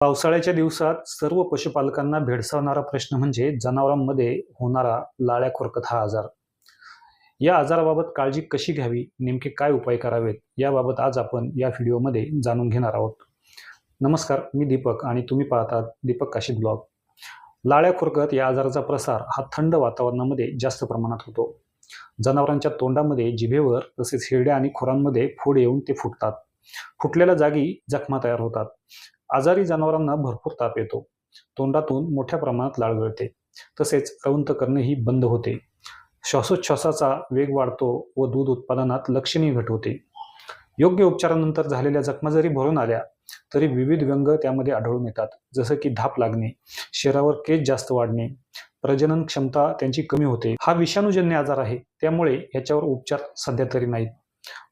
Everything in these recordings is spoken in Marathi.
पावसाळ्याच्या दिवसात सर्व पशुपालकांना भेडसावणारा प्रश्न म्हणजे जनावरांमध्ये होणारा लाळ्या खुरकत हा आजार. या आजाराबाबत काळजी कशी घ्यावी? नेमके काय उपाय करावेत? याबाबत आज आपण या व्हिडिओमध्ये जाणून घेणार आहोत. नमस्कार मी दीपक आणि तुम्ही पाहतात दीपक काशीद ब्लॉग. लाळ्या खुरकत या आजाराचा प्रसार हा थंड वातावरणामध्ये जास्त प्रमाणात होतो. जनावरांच्या तोंडामध्ये जिभेवर तसेच हिरड्या आणि खुरांमध्ये फोड येऊन ते फुटतात. फुटलेल्या जागी जखमा तयार होतात. आजारी जनावरांना भरपूर ताप येतो. तोंडातून मोठ्या प्रमाणात लाळ गळते. तसेच अवंत करणेही बंद होते. श्वासोच्छ्वासाचा वेग वाढतो व दूध उत्पादनात लक्षणीय घट होते. योग्य उपचारानंतर झालेल्या जखमा जरी भरून आल्या तरी विविध व्यंग त्यामध्ये आढळून येतात. जसं की धाप लागणे शरीरावर केस जास्त वाढणे प्रजनन क्षमता त्यांची कमी होते. हा विषाणूजन्य आजार आहे. त्यामुळे याच्यावर उपचार सध्या तरी नाहीत.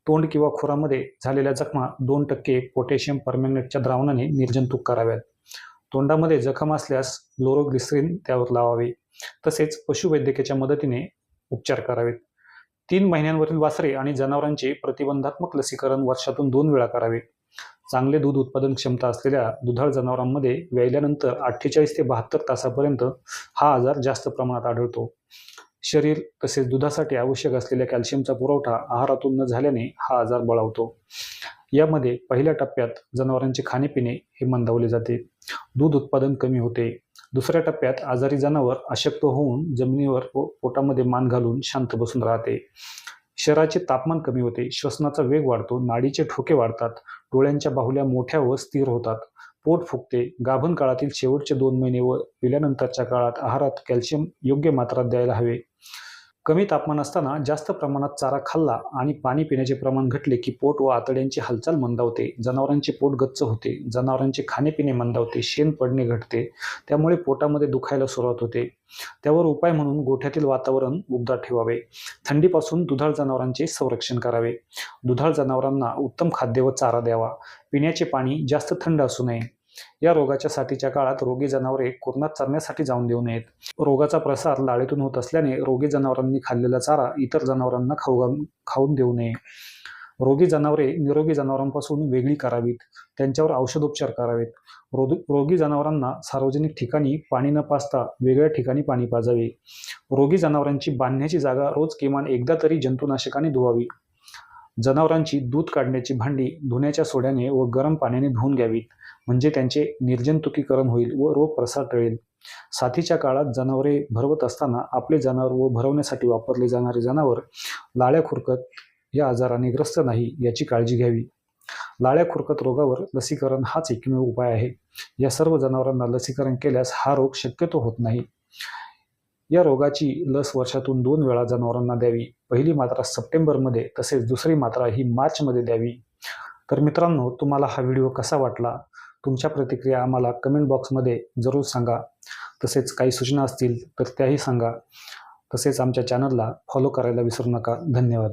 तोंड किंवा खुरामध्ये झालेल्या जखमा दोन टक्के पोटॅशियम परमॅंगनेटच्या द्रावणाने निर्जंतुक कराव्यात. तोंडामध्ये जखम असल्यास लोरोग्लिसरीन त्यावर लावावे. तसेच पशुवैद्यकाच्या मदतीने उपचार करावेत. तीन महिन्यांवरील वासरे आणि जनावरांचे प्रतिबंधात्मक लसीकरण वर्षातून दोन वेळा करावे. चांगले दूध उत्पादन क्षमता असलेल्या दुधाळ जनावरांमध्ये व्यायल्यानंतर अठ्ठेचाळीस ते बहात्तर तासापर्यंत हा आजार जास्त प्रमाणात आढळतो. शरीर तसेच दुधासाठी आवश्यक असलेल्या कॅल्शियमचा पुरवठा आहारातून न झाल्याने हा आजार बळावतो. यामध्ये पहिल्या टप्प्यात जनावरांचे खाणेपिणे हे मंदावले जाते. दूध उत्पादन कमी होते. दुसऱ्या टप्प्यात आजारी जनावर अशक्त होऊन जमिनीवर व पोटामध्ये मान घालून शांत बसून राहते. शरीराचे तापमान कमी होते श्वसनाचा वेग वाढतो नाडीचे ठोके वाढतात डोळ्यांच्या बाहुल्या मोठ्या व स्थिर होतात. पोट फुगते गाभण काळातील शेवटचे दोन महिने व पिल्यानंतरच्या काळात आहारात कॅल्शियम योग्य मात्रात द्यायला हवे. कमी तापमान असताना जास्त प्रमाणात चारा खाल्ला आणि पाणी पिण्याचे प्रमाण घटले की पोट व आतड्यांची हालचाल मंदावते. जनावरांचे पोट गच्च होते. जनावरांचे खाणेपिणे मंदावते. शेण पडणे घटते. त्यामुळे पोटामध्ये दुखायला सुरुवात होते. त्यावर उपाय म्हणून गोठ्यातील वातावरण उबदार ठेवावे. थंडीपासून दुधाळ जनावरांचे संरक्षण करावे. दुधाळ जनावरांना उत्तम खाद्य व चारा द्यावा. पिण्याचे पाणी जास्त थंड असू नये. या रोगाच्या साथीच्या काळात रोगी जनावरे कुरणात चरण्यासाठी जाऊन देऊ नयेत रोगाचा प्रसार लाळेतून होत असल्याने रोगी जनावरांनी खाल्लेला चारा इतर जनावरांना खाऊ खाऊन देऊ नये. रोगी जनावरे निरोगी जनावरांपासून वेगळी करावीत. त्यांच्यावर औषधोपचार करावेत. रोग रोगी जनावरांना सार्वजनिक ठिकाणी पाणी न पाजता वेगळ्या ठिकाणी पाणी पाजावे. रोगी जनावरांची बांधण्याची जागा रोज किमान एकदा तरी जंतुनाशकाने धुवावी. जनावरांची दूध काढण्याची भांडी धुण्याच्या सोड्याने व गरम पाण्याने धुवून घ्यावीत. म्हणजे त्यांचे निर्जंतुकीकरण होईल व रोग प्रसार टळेल. साथीच्या काळात जनावरे भरवत असताना आपले जनावर व भरवण्यासाठी वापरले जाणारे जनावर लाळ्या खुरकत या आजाराने ग्रस्त नाही याची काळजी घ्यावी. लाळ्या खुरकत रोगावर लसीकरण हाच एकमेव उपाय आहे. या सर्व जनावरांना लसीकरण केल्यास हा रोग शक्यतो होत नाही. या रोगाची लस वर्षातून दोन वेळा जनावरांना द्यावी. पहिली मात्रा सप्टेंबरमध्ये तसेच दुसरी मात्रा ही मार्चमध्ये द्यावी. तर मित्रांनो तुम्हाला हा व्हिडिओ कसा वाटला? तुमच्या प्रतिक्रिया आम्हाला कमेंट बॉक्समध्ये जरूर सांगा. तसेच काही सूचना असतील तर त्याही सांगा. तसेच आमच्या चॅनलला फॉलो करायला विसरू नका. धन्यवाद.